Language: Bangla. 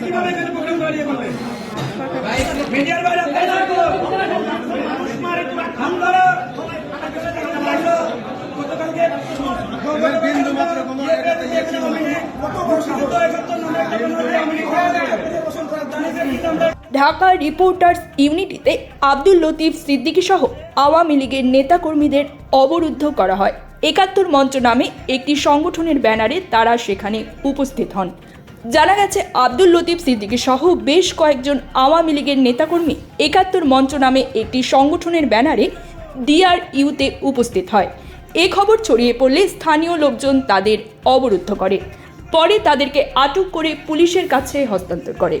কীভাবে কীভাবে প্রোগ্রাম চালিয়ে মিডিয়ার বাইরে আমরা গতকালকে আমরা ঢাকা রিপোর্টার্স ইউনিটিতে আব্দুল লতিফ সিদ্দিকী সহ আওয়ামী লীগের নেতাকর্মীদের অবরুদ্ধ করা হয়। একাত্তর মঞ্চ নামে একটি সংগঠনের ব্যানারে তারা সেখানে উপস্থিত হন। জানা গেছে, আব্দুল লতিফ সিদ্দিকী সহ বেশ কয়েকজন আওয়ামী লীগের নেতাকর্মী একাত্তর মঞ্চ নামে একটি সংগঠনের ব্যানারে ডিআরইউতে উপস্থিত হয়। এ খবর ছড়িয়ে পড়লে স্থানীয় লোকজন তাদের অবরুদ্ধ করে। পরে তাদেরকে আটক করে পুলিশের কাছে হস্তান্তর করে।